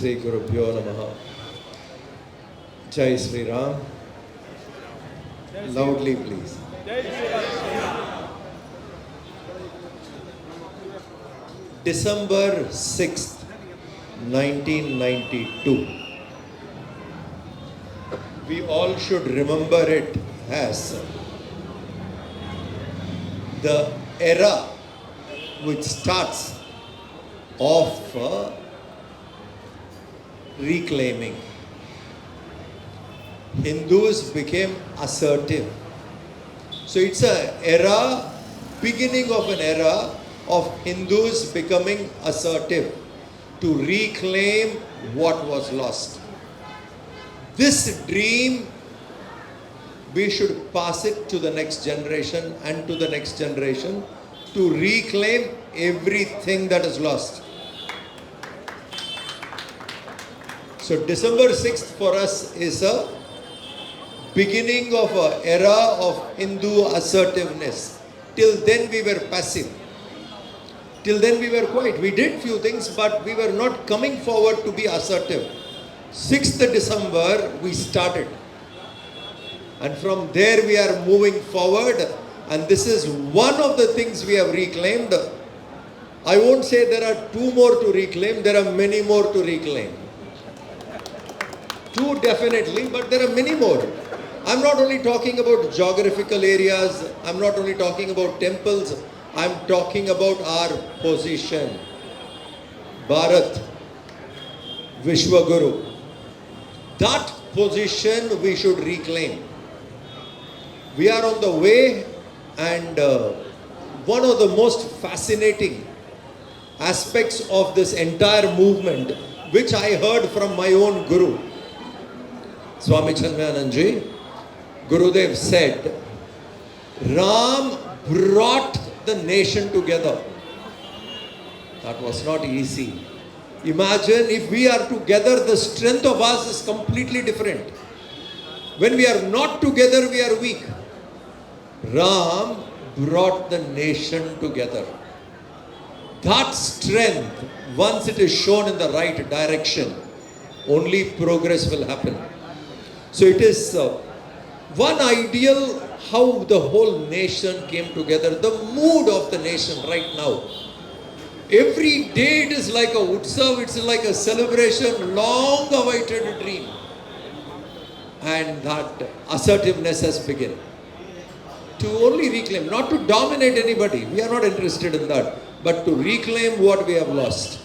Sri Gurubhyo Namaha. Jai Sri Ram. Loudly, please. December 6th, 1992. We all should remember it as the era which starts off. Uh, reclaiming. Hindus became assertive. So it's a era, beginning of an era of Hindus becoming assertive to reclaim what was lost. This dream, we should pass it to the next generation and to the next generation to reclaim everything that is lost. So December 6th for us is a beginning of an era of Hindu assertiveness. Till then we were passive. Till then we were quiet. We did few things, but we were not coming forward to be assertive. 6th December we started. And from there we are moving forward. And this is one of the things we have reclaimed. I won't say there are two more to reclaim, there are many more to reclaim. Two definitely, but there are many more. I'm not only talking about geographical areas, I'm not only talking about temples, I'm talking about our position. Bharat, Vishwaguru. That position we should reclaim. We are on the way, and uh, one of the most fascinating aspects of this entire movement, which I heard from my own Guru, Swami Chandrananji, Gurudev said, Ram brought the nation together. That was not easy. Imagine if we are together, the strength of us is completely different. When we are not together, we are weak. Ram brought the nation together. That strength, once it is shown in the right direction, only progress will happen. So it is uh, one ideal how the whole nation came together, the mood of the nation right now. Every day it is like a utsav, it's like a celebration, long awaited dream. And that assertiveness has begun. To only reclaim, not to dominate anybody, we are not interested in that, but to reclaim what we have lost.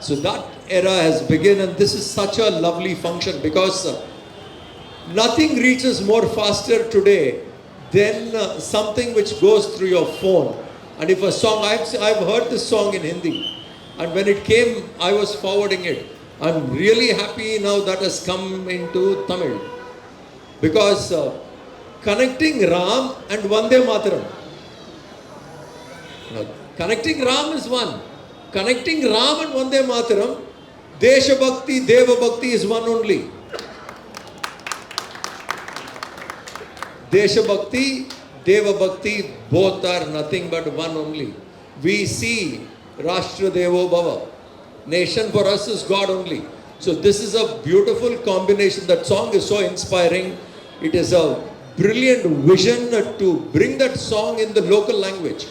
So that era has begun, and this is such a lovely function because uh, nothing reaches more faster today than uh, something which goes through your phone. And if a song, I've, I've heard this song in Hindi, and when it came, I was forwarding it. I'm really happy now that has come into Tamil because uh, connecting Ram and Vande Mataram. Connecting Ram is one. Connecting Ram and Vande Mataram, Desha Bhakti, Deva Bhakti is one only. Desha Bhakti, Deva Bhakti, both are nothing but one only. We see Rashtra Devo Bhava. Nation for us is God only. So this is a beautiful combination. That song is so inspiring. It is a brilliant vision to bring that song in the local language.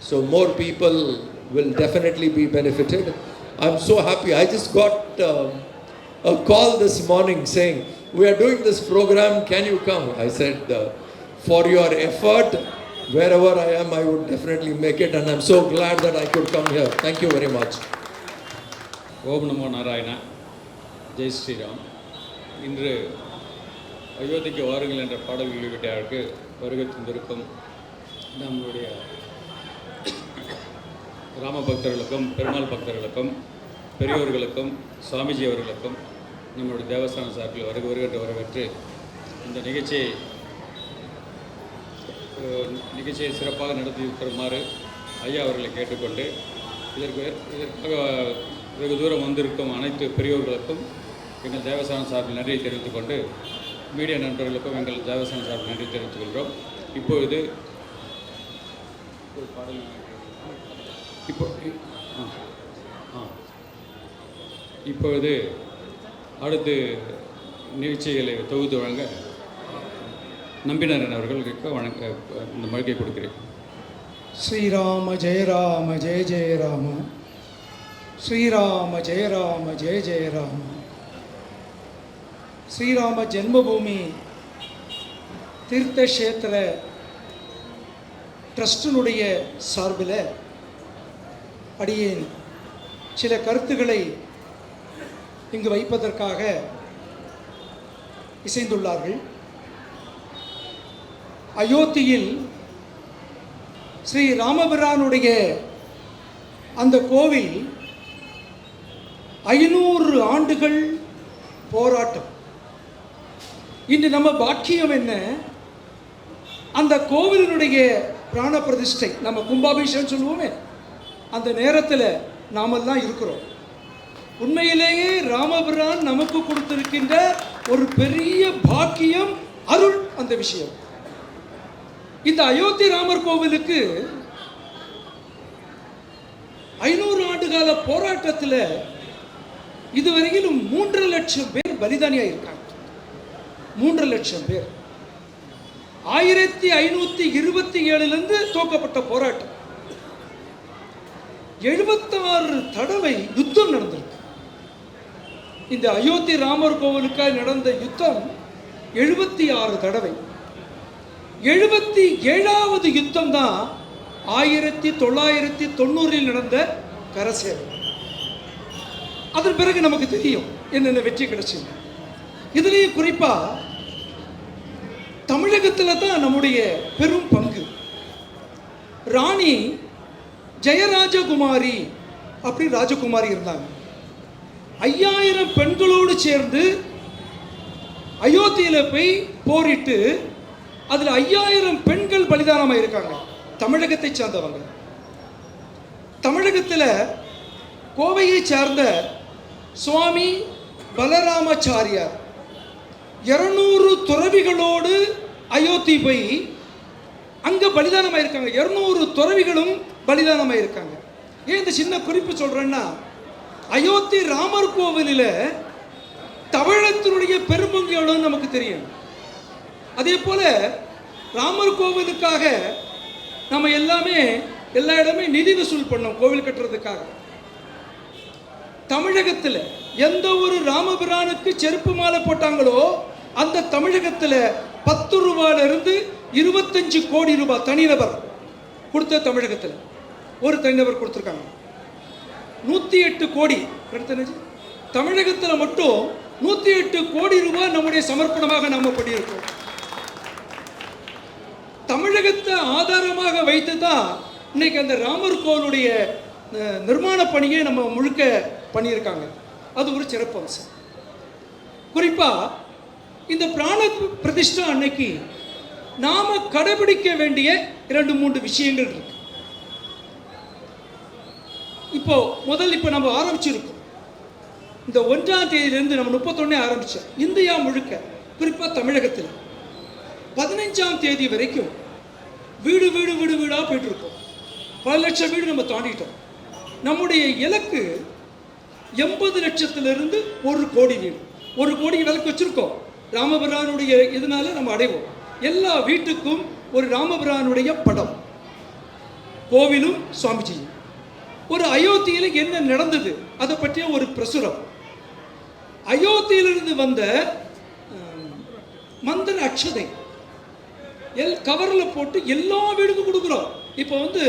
So more people will definitely be benefited. I'm so happy. I just got um, a call this morning saying, we are doing this program, can you come? I said, uh, for your effort, wherever I am, I would definitely make it and I'm so glad that I could come here. Thank you very much. ஓம் நமோ நாராயணா ஜெய் ஸ்ரீராம் இன்று அயோத்திக்கு வாருங்கள் என்ற பாடல் வெளியிட்டாருக்கு வருகை தந்திருக்கும் நம்முடைய ராம பக்தர்களுக்கும் பெருமாள் பக்தர்களுக்கும் பெரியோர்களுக்கும் சுவாமிஜி அவர்களுக்கும் நம்முடைய தேவஸ்தான சார்பில் வருக வருகின்ற வரவேற்று இந்த நிகழ்ச்சியை நிகழ்ச்சியை சிறப்பாக நடத்தி தருமாறு ஐயா அவர்களை கேட்டுக்கொண்டு இதற்கு இதற்காக வெகு தூரம் வந்திருக்கும் அனைத்து பெரியோர்களுக்கும் எங்கள் தேவஸ்தான சார்பில் நன்றியை தெரிவித்துக் கொண்டு மீடியா நண்பர்களுக்கும் எங்கள் தேவஸ்தான சார்பில் நன்றி தெரிவித்துக் கொள்கிறோம். இப்பொழுது ஒரு பாடல் இப்போ இப்பொழுது அடுத்து நிகழ்ச்சிகளை தொகுத்து வழங்க நம்பினாரன் அவர்களுக்கு வணக்க இந்த மழுக்கை கொடுக்கிறேன். ஸ்ரீராம ஜெயராம ஜெய ஜெயராம ஸ்ரீராம ஜெயராம ஜெய ஜெயராம ஸ்ரீராம ஜென்மபூமி தீர்த்தக்ஷேத்திர ட்ரஸ்டினுடைய சார்பில் அடியேன். சில கருத்துக்களை இங்கு வைப்பதற்காக இசைந்துள்ளார்கள். அயோத்தியில் ஸ்ரீ ராமபிரானுடைய அந்த கோவில் ஐநூறு ஆண்டுகள் போராட்டம். இன்று நம்ம பாக்கியம் என்ன? அந்த கோவிலினுடைய பிராண பிரதிஷ்டை நம்ம கும்பாபிஷேகம் சொல்லுவோமே அந்த நேரத்தில் நாமெல்லாம் இருக்கிறோம். உண்மையிலேயே ராமபிரான் நமக்கு கொடுத்திருக்கின்ற ஒரு பெரிய பாக்கியம் அருள் அந்த விஷயம். இந்த அயோத்தி ராமர் கோவிலுக்கு ஐநூறு ஆண்டு கால போராட்டத்தில் இதுவரையிலும் மூன்று லட்சம் பேர் பலிதானியா இருக்காங்க. மூன்று லட்சம் பேர். ஆயிரத்தி ஐநூத்தி இருபத்தி ஏழுலேருந்து தோக்கப்பட்ட போராட்டம். எழுபத்தாறு தடவை யுத்தம் நடந்தது இந்த அயோத்தி ராமர் கோவிலுக்காக நடந்த யுத்தம் எழுபத்தி ஆறு தடவை. எழுபத்தி ஏழாவது யுத்தம் தான் ஆயிரத்தி தொள்ளாயிரத்தி தொண்ணூறில் நடந்த கரசேவை. அதன் பிறகு நமக்கு தெரியும் என்னென்ன வெற்றி கிடைச்சது. இதுலேயும் குறிப்பா தமிழகத்தில் தான் நம்முடைய பெரும் பங்கு. ராணி ஜெயராஜகுமாரி அப்படி ராஜகுமாரி இருந்தாங்க. ஐயாயிரம் பெண்களோடு சேர்ந்து அயோத்தியில போய் போரிட்டு அதில் ஐயாயிரம் பெண்கள் பலிதானமாக இருக்காங்க. தமிழகத்தை சார்ந்தவங்க. தமிழகத்தில் கோவையை சார்ந்த சுவாமி பலராமச்சாரியார் இருநூறு துறவிகளோடு அயோத்தி போய் அங்கே பலிதானமாக இருக்காங்க. இருநூறு துறவிகளும் பலிதானமாக இருக்காங்க. ஏன் இந்த சின்ன குறிப்பு சொல்கிறேன்னா அயோத்தி ராமர் கோவிலில் தமிழத்தினுடைய பெரும்பங்கு எவ்வளோன்னு நமக்கு தெரியும். அதே போல ராமர் கோவிலுக்காக நம்ம எல்லாமே எல்லா இடமே நிதி வசூல் பண்ணோம் கோவில் கட்டுறதுக்காக. தமிழகத்தில் எந்த ஒரு ராமபிரானுக்கு செருப்பு மாலை போட்டாங்களோ அந்த தமிழகத்தில் பத்து ரூபாயில இருந்து இருபத்தஞ்சு கோடி ரூபாய் தனிநபர் கொடுத்த தமிழகத்தில். ஒரு தனிநபர் கொடுத்துருக்காங்க. நூற்றி எட்டு கோடி. அடுத்தது தமிழகத்தில் மட்டும் நூற்றி எட்டு கோடி ரூபாய் நம்முடைய சமர்ப்பணமாக நம்ம பண்ணியிருக்கோம். தமிழகத்தை ஆதாரமாக வைத்து தான் இன்னைக்கு அந்த ராமர் கோவிலுடைய நிர்மாண பணியை நம்ம முழுக்க பண்ணியிருக்காங்க. அது ஒரு சிறப்பு அம்சம். குறிப்பாக இந்த பிராண பிரதிஷ்டா அன்னைக்கு நாம கடைபிடிக்க வேண்டிய இரண்டு மூன்று விஷயங்கள் இருக்கு. இப்போ முதல் இப்போ நம்ம ஆரம்பிச்சிருக்கோம். இந்த ஒன்றாம் தேதியிலிருந்து நம்ம முப்பத்தொன்னே ஆரம்பித்தோம் இந்தியா முழுக்க குறிப்பாக தமிழகத்தில். பதினஞ்சாம் தேதி வரைக்கும் வீடு வீடு வீடு வீடாக போயிட்டுருக்கோம். பல லட்சம் வீடு நம்ம தாண்டிட்டோம். நம்முடைய இலக்கு எண்பது லட்சத்திலிருந்து ஒரு கோடி வீடு. ஒரு கோடி விலக்கு வச்சுருக்கோம். ராமபிரானுடைய இதனால நம்ம அடைவோம். எல்லா வீட்டுக்கும் ஒரு ராமபிரானுடைய படம். கோவிலும் சுவாமிஜியும். ஒரு அயோத்தியில் என்ன நடந்தது? அதை பற்றிய ஒரு பிரசுரம். அயோத்தியிலிருந்து வந்த மந்திர அக்ஷதை எல் கவரில் போட்டு எல்லா வீடுக்கும் கொடுக்குறோம். இப்போ வந்து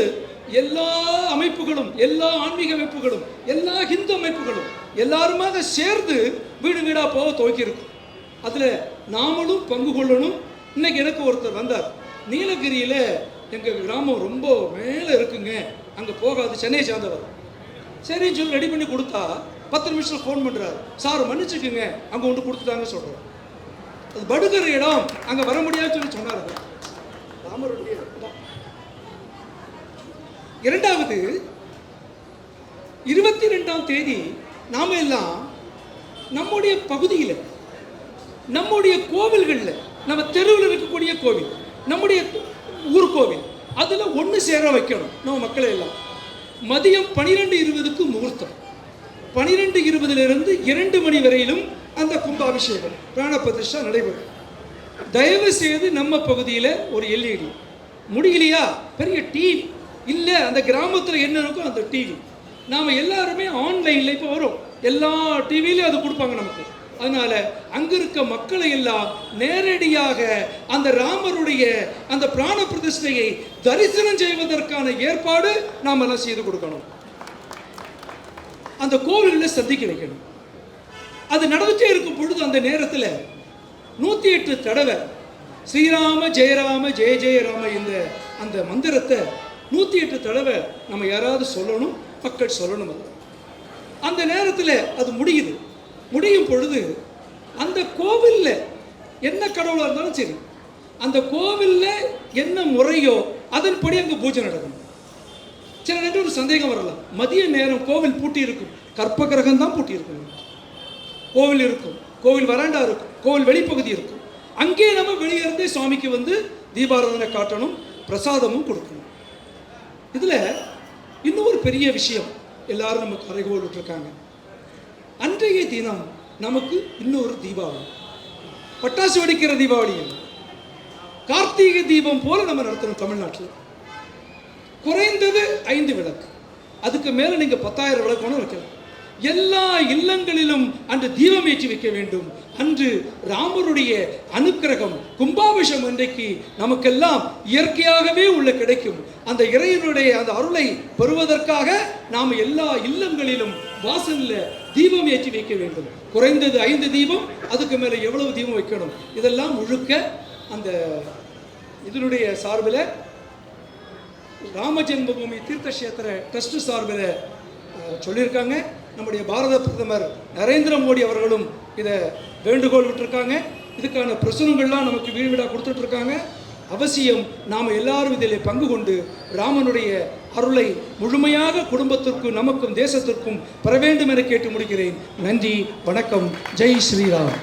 எல்லா அமைப்புகளும் எல்லா ஆன்மீக அமைப்புகளும் எல்லா ஹிந்து அமைப்புகளும் எல்லாருமாக சேர்ந்து வீடு வீடாக போக துவக்கியிருக்கும். அதில் நாமளும் பங்கு கொள்ளணும். இன்னைக்கு எனக்கு ஒருத்தர் வந்தார். நீலகிரியில் எங்கள் கிராமம் ரொம்ப மேலே இருக்குங்க. அங்கே போகாது சென்னையை சேர்ந்தவர் சரி சொல்லி ரெடி பண்ணி கொடுத்தா பத்து நிமிஷத்தில் ஃபோன் பண்ணுறாரு சார் மன்னிச்சுக்குங்க. அங்கே ஒன்று கொடுத்துட்டாங்க சொல்கிறார் அது படுகிற இடம் அங்கே வர முடியாதுன்னு சொல்லி சொன்னார் ராமருடைய இரண்டாவது இருபத்தி ரெண்டாம் தேதி நாம எல்லாம் நம்முடைய பகுதியில் நம்முடைய கோவில்களில் நம்ம தெருவில் இருக்கக்கூடிய கோவில் நம்முடைய ஊர் கோவில் அதில் ஒன்று சேர வைக்கணும். நம்ம மக்களை எல்லாம். மதியம் பனிரெண்டு இருபதுக்கு முகூர்த்தம். பனிரெண்டு இருபதிலிருந்து இரண்டு மணி வரையிலும் அந்த கும்பாபிஷேகம் பிராண பிரதிஷ்டா நடைபெறும். தயவு செய்து நம்ம பகுதியில் ஒரு எல்இடி முடியலையா? பெரிய டிவி இல்லை அந்த கிராமத்தில் என்ன இருக்கோ அந்த டிவி நாம் எல்லாருமே ஆன்லைனில் இப்போ வரும். எல்லா டிவிலையும் அது கொடுப்பாங்க நமக்கு. அதனால அங்க இருக்க மக்களை எல்லாம் நேரடியாக அந்த ராமருடைய அந்த பிராண பிரதிஷ்டையை தரிசனம் செய்வதற்கான ஏற்பாடு நாம் எல்லாம் செய்து கொடுக்கணும். அந்த கோவிலில் சந்திக்க வைக்கணும். அது நடந்துட்டே இருக்கும் பொழுது அந்த நேரத்தில் நூற்றி எட்டு தடவை ஸ்ரீராம ஜெயராம ஜெய ஜெயராம என்ற அந்த மந்திரத்தை நூற்றி எட்டு தடவை நம்ம யாராவது சொல்லணும் மக்கள் சொல்லணும். அது அந்த நேரத்தில் அது முடியுது. முடியும் பொழுது அந்த கோவிலில் என்ன கடவுளாக இருந்தாலும் சரி அந்த கோவிலில் என்ன முறையோ அதன்படி அங்கே பூஜை நடக்கணும் சில நேரம் ஒரு சந்தேகம் வரலாம். மதிய நேரம் கோவில் பூட்டி இருக்கும். கற்ப கிரகம் தான் பூட்டி இருக்கும். கோவில் இருக்கும். கோவில் வராண்டா இருக்கும். கோவில் வெளிப்பகுதி இருக்கும். அங்கே நம்ம வெளியே இருந்தே சுவாமிக்கு வந்து தீபாராதனை காட்டணும் பிரசாதமும் கொடுக்கணும். இதில் இன்னும் ஒரு பெரிய விஷயம் எல்லாரும் நமக்கு அறைகோல் விட்டுருக்காங்க. அன்றைய தினம் நமக்கு இன்னொரு தீபாவளி. பட்டாசு வெடிக்கிற தீபாவளி. கார்த்திகை தீபம் போல நம்ம நடத்தணும் தமிழ்நாட்டில். குறைந்தது ஐந்து விளக்கு. அதுக்கு மேலே நீங்கள் பத்தாயிரம் விளக்கு வேணும் வைக்கலாம். எல்லா இல்லங்களிலும் அன்று தீபம் ஏற்றி வைக்க வேண்டும். அன்று ராமருடைய அனுக்கிரகம் கும்பாபிஷம் இன்றைக்கு நமக்கெல்லாம் இயற்கையாகவே உள்ள கிடைக்கும். அந்த இறைவனுடைய அந்த அருளை பெறுவதற்காக நாம் எல்லா இல்லங்களிலும் வாசலில் தீபம் ஏற்றி வைக்க வேண்டும். குறைந்தது ஐந்து தீபம் அதுக்கு மேலே எவ்வளவு தீபம் வைக்கணும்? இதெல்லாம் முழுக்க அந்த இதனுடைய சார்பில் ராம ஜென்மபூமி தீர்த்தக்ஷேத்திர ட்ரஸ்ட் சார்பில் சொல்லியிருக்காங்க. நம்முடைய பாரத பிரதமர் நரேந்திர மோடி அவர்களும் இதை வேண்டுகோள் விட்டுருக்காங்க. இதுக்கான பிரசுரங்கள்லாம் நமக்கு வீடு வீடாக கொடுத்துட்ருக்காங்க அவசியம் நாம் எல்லாரும் இதில் பங்கு கொண்டு ராமனுடைய அருளை முழுமையாக குடும்பத்திற்கும் நமக்கும் தேசத்திற்கும் பெற வேண்டும் என கேட்டு முடிக்கிறேன். நன்றி வணக்கம். ஜெய் ஸ்ரீராம்.